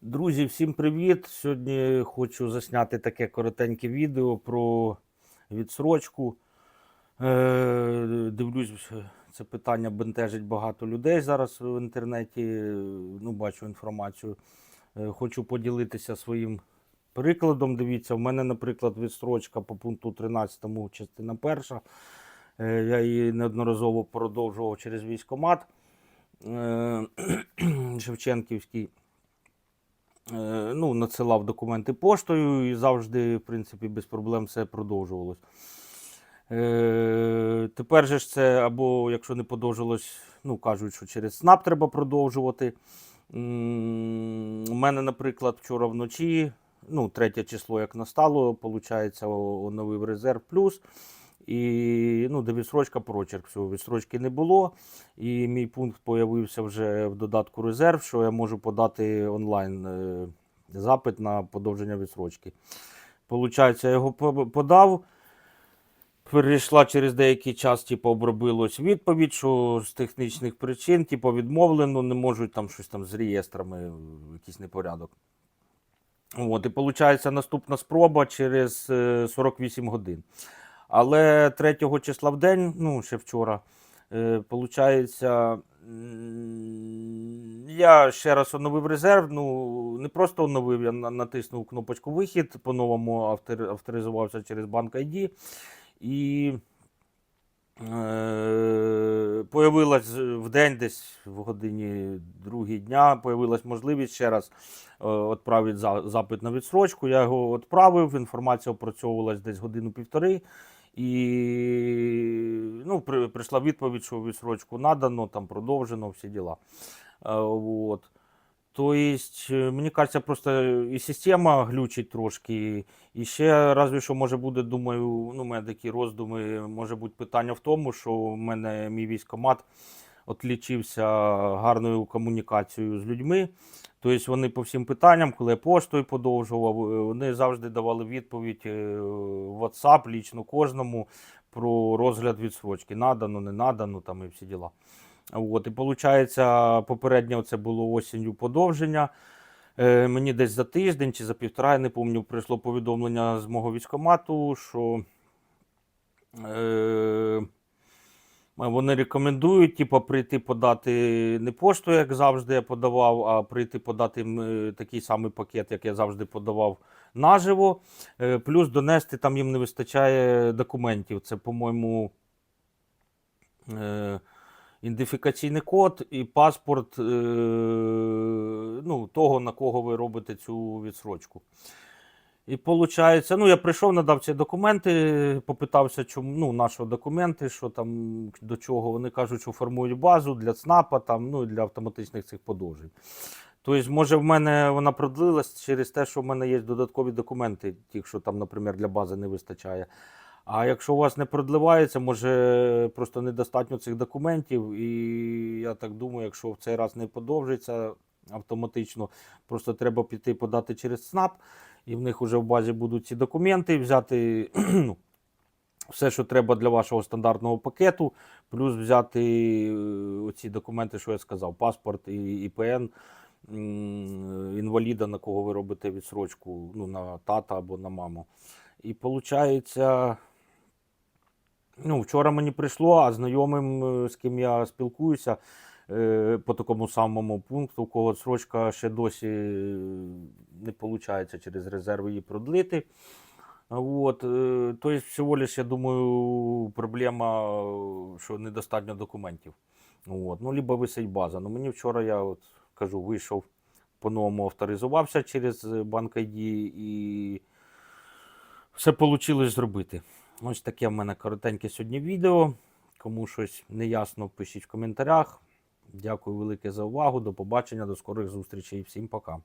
Друзі, всім привіт! Сьогодні хочу засняти таке коротеньке відео про відсрочку. Е, Дивлюсь, це питання бентежить багато людей зараз в інтернеті. Ну, бачу інформацію. Е, Хочу поділитися своїм прикладом. Дивіться, в мене, наприклад, відстрочка по пункту 13, частина перша. Е, Я її неодноразово продовжував через військомат е, Шевченківський. Е, ну, надсилав документи поштою і завжди, в принципі, без проблем все продовжувалось. Е, тепер же ж це, або якщо не подовжилось, ну кажуть, що через СНАП треба продовжувати. У мене, наприклад, вчора вночі, ну, третє число, як настало, виходить, оновив резерв плюс. І ну, де відсрочка прочерк. Всього відсрочки не було. І мій пункт появився вже в додатку резерв, що я можу подати онлайн е, запит на подовження відсрочки. Получається, я його подав. Перейшла через деякий час, типу, обробилась відповідь, що з технічних причин, типу, відмовлено, не можуть там щось там з реєстрами, якийсь непорядок. От, і виходить, наступна спроба через е, 48 годин. Але 3 числа в день, ну, ще вчора, е, я ще раз оновив резерв. Ну, не просто оновив, я натиснув кнопочку вихід, по-новому автор- авторизувався через банк ID. І появилась в день, десь в годині другій дня, появилась можливість ще раз е, відправити запит на відсрочку. Я його відправив, інформація опрацьовувалась десь годину-півтори. І ну, при, прийшла відповідь, що відсрочку надано, там продовжено, всі діла. Е, от. То есть, е, мені кажеться, просто і система глючить трошки. І ще разве що може буде, думаю, ну, у мене такі роздуми, може бути питання в тому, що в мене мій військомат отлічився гарною комунікацією з людьми. Тобто вони по всім питанням, коли я поштою подовжував, е, вони завжди давали відповідь е, в WhatsApp лічно кожному про розгляд відсрочки. Надано, не надано, там і всі діла. От, і виходить, попередньо це було осінню подовження. Е, мені десь за тиждень чи за півтора, я не пам'ятаю, прийшло повідомлення з мого військомату, що е, вони рекомендують типу, прийти подати не пошту, як завжди я подавав, а прийти подати е, такий самий пакет, як я завжди подавав наживо. Е, плюс донести там їм не вистачає документів. Це, по-моєму. Е, ідентифікаційний код і паспорт е, ну, того, на кого ви робите цю відсрочку. І виходить, ну я прийшов, надав ці документи, попитався, чому ну, наші документи, що там до чого. Вони кажуть, що формують базу для ЦНАПа, там, ну і для автоматичних цих подовжень. Тобто, може, в мене вона продлилась через те, що в мене є додаткові документи, ті, що там, наприклад, для бази не вистачає. А якщо у вас не продливається, може просто недостатньо цих документів. І я так думаю, якщо в цей раз не подовжиться автоматично, просто треба піти подати через СНАП, і в них вже в базі будуть ці документи, взяти ну, все, що треба для вашого стандартного пакету, плюс взяти е, оці документи, що я сказав, паспорт і ІПН інваліда, на кого ви робите відсрочку, ну, на тата або на маму. І виходить, ну, вчора мені прийшло, а знайомим, е, з ким я спілкуюся е, по такому самому пункту, у кого срочка ще досі е, не виходить через резерви її продлити. От, тобто, всього лиш, я думаю, проблема, що недостатньо документів. От, ну, либо висить база. Ну, мені вчора я от, кажу, вийшов, по-новому авторизувався через банк ID і все вийшло зробити. Ось таке в мене коротеньке сьогодні відео. Кому щось неясно, пишіть в коментарях. Дякую велике за увагу. До побачення, до скорих зустрічей. Всім пока.